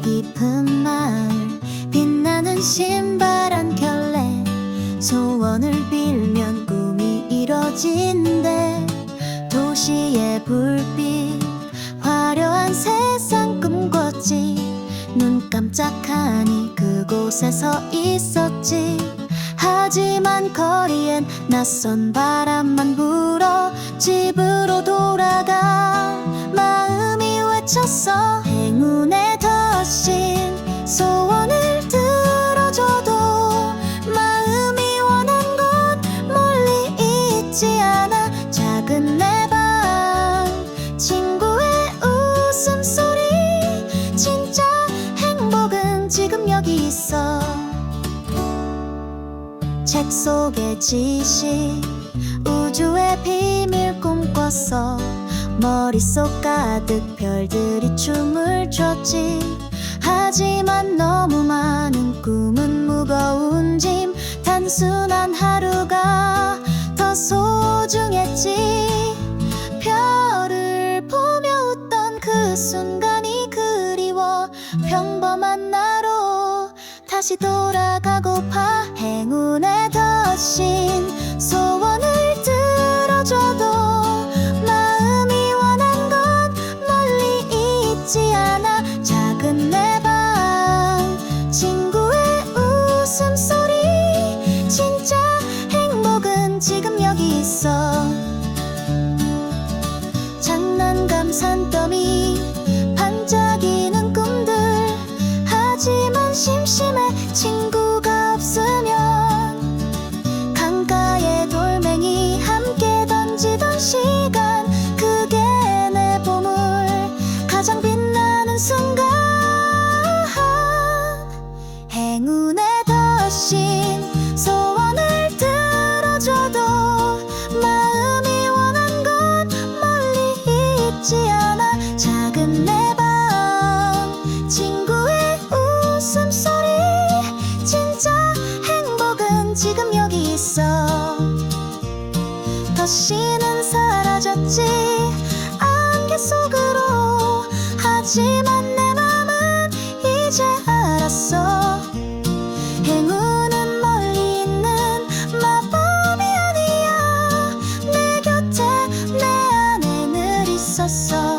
깊은 마을 빛나는 신발 한 켤레 소원을 빌면 꿈이 이뤄진대. 도시의 불빛 화려한 세상 꿈꿨지. 눈 깜짝하니 그곳에서 있었지. 하지만 거리엔 낯선 바람만 불어 집은 책 속의 지식 우주의 비밀 꿈꿨어 머릿속 가득 별들이 춤을 췄지. 하지만 너무 많은 꿈은 무거운 짐 단순한 하루가 더 소중했지. 별을 보며 웃던 그 순간이 그리워 평범한 나로 다시 돌아가고파 행 운의 다시는 사라졌지 안개 속으로. 하지만 내 맘은 이제 알았어. 행운은 멀리 있는 마법이 아니야. 내 곁에 내 안에 늘 있었어.